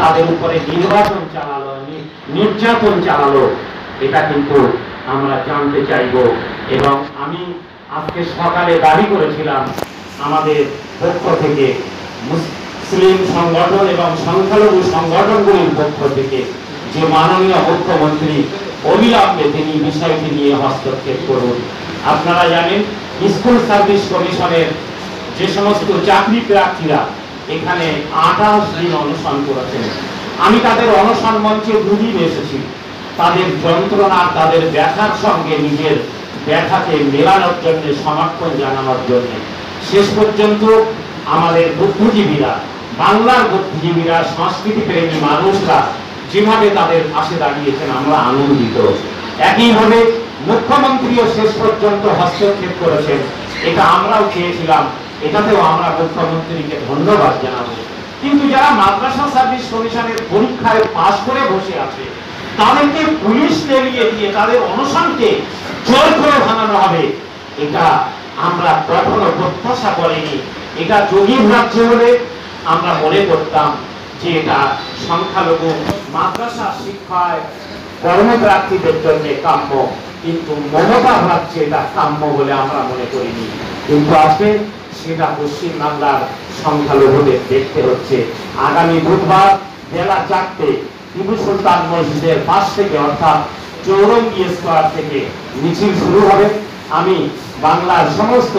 তাদের উপরে নির্বাচন চালালো নির্যাতন চালালো। এটা কিন্তু আমরা জানতে চাইব। এবং আমি আজকে সকালে দাবি করেছিলাম আমাদের পক্ষ থেকে মুসলিম সংগঠন এবং সংখ্যালঘু সংগঠনগুলির পক্ষ থেকে যে মাননীয় মুখ্যমন্ত্রী অবিলম্বে তিনি বিষয়টি নিয়ে হস্তক্ষেপ করুন। আপনারা জানেন, স্কুল সার্ভিস কমিশনের যে সমস্ত চাকরি প্রার্থীরা এখানে আঠাশ দিন অনশন করেছেন। আমি তাদের অনশন মঞ্চে দুদিন এসেছি। তাদের যন্ত্রণা, তাদের ব্যথার সঙ্গে নিজের ব্যথাকে মেলানোর জন্য সমর্থন জানানোর জন্য। শেষ পর্যন্ত আমাদের বুদ্ধিজীবীরা, বাংলার বুদ্ধিজীবীরা, সংস্কৃতি প্রেমী মানুষরা যেভাবে তাদের পাশে দাঁড়িয়েছেন, আমরা আনন্দিত। একইভাবে মুখ্যমন্ত্রীও শেষ পর্যন্ত হস্তক্ষেপ করেছেন। এটা আমরাও চেয়েছিলাম এটাতেও আমরা মুখ্যমন্ত্রীকে ধন্যবাদ জানাব। কিন্তু যারা মাদ্রাসা সার্ভিস কমিশনের পরীক্ষায় পাশ করে বসে আছে, তাদেরকে পুলিশ লেলিয়ে দিয়ে তাদের অনশনকে জোর করে ভাঙানো হবে। এটা আমরা কখনো প্রত্যাশা করিনি। এটা যোগীর রাজ্য হলে আমরা মনে করতাম যে এটা সংখ্যালঘু মাদ্রাসা শিক্ষায় কর্মপ্রার্থীদের জন্য কাম্য, কিন্তু মমতা ভাবছে এটা কাম্য বলে আমরা মনে করিনি। কিন্তু আজকে সেটা পশ্চিম বাংলার সংখ্যালঘুদের দেখতে হচ্ছে। আগামী বুধবার বেলা চারটে টিপু সুলতান মসজিদের পাশ থেকে অর্থাৎ চৌরঙ্গি স্কোয়ার থেকে মিছিল শুরু হবে। আমি বাংলার সমস্ত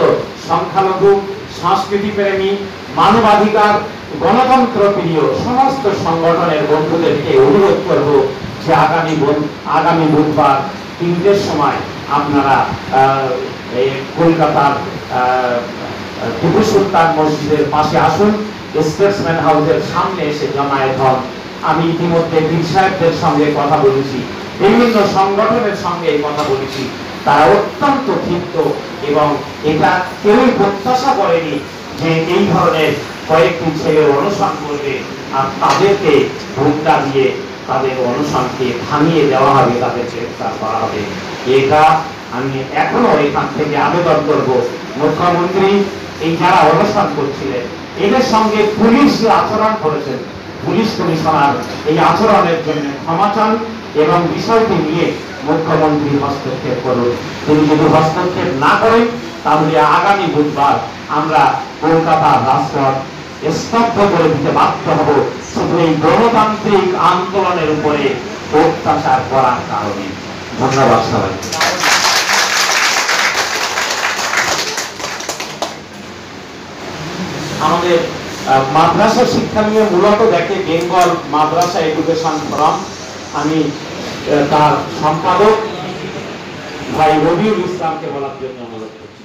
সংখ্যালঘু সংস্কৃতি প্রেমী, মানবাধিকার, গণতন্ত্র প্রিয় সমস্ত সংগঠনের বন্ধুদেরকে অনুরোধ করব যে আগামী আগামী বুধবার তিনটের সময় আপনারা কলকাতার টিপু সুলতান মসজিদের পাশে আসুন স্টেটসম্যান হাউসের সামনে এসে জমায়েত হন। আমি ইতিমধ্যে বীর সাহেবদের সঙ্গে কথা বলেছি, বিভিন্ন সংগঠনের সঙ্গে কথা বলেছি। তারা অত্যন্ত ক্ষিপ্ত এবং এটা কেউই প্রত্যাশা করেনি যে এই ধরনের কয়েকটি ছেলে অনশন করবে আর তাদেরকে ভোটটা দিয়ে তাদের অনশনকে থামিয়ে দেওয়া হবে, তাদের গ্রেফতার করা হবে। এটা আমি এখনও এখান থেকে আবেদন করব। মুখ্যমন্ত্রী এই যারা অনশন করছিলেন এদের সঙ্গে পুলিশ যে আচরণ করেছেন, পুলিশ কমিশনার এই আচরণের জন্য ক্ষমা চান এবং বিষয়টি নিয়ে মুখ্যমন্ত্রী হস্তক্ষেপ করুন। তিনি যদি হস্তক্ষেপ না করেন, তাহলে আগামী বুধবার আমরা কলকাতা রাজপথ স্তব্ধ করে দিতে বাধ্য হব। শুধু এই গণতান্ত্রিক আন্দোলনের উপরে অত্যাচার করার কারণে। ধন্যবাদ সবাই আমাদের মাদ্রাসা শিক্ষা নিয়ে মূলত দেখে বেঙ্গল মাদ্রাসা এডুকেশন ফোরাম আমি তার সম্পাদক ভাই রবিউল ইসলামকে বলার জন্য অনুরোধ করছি।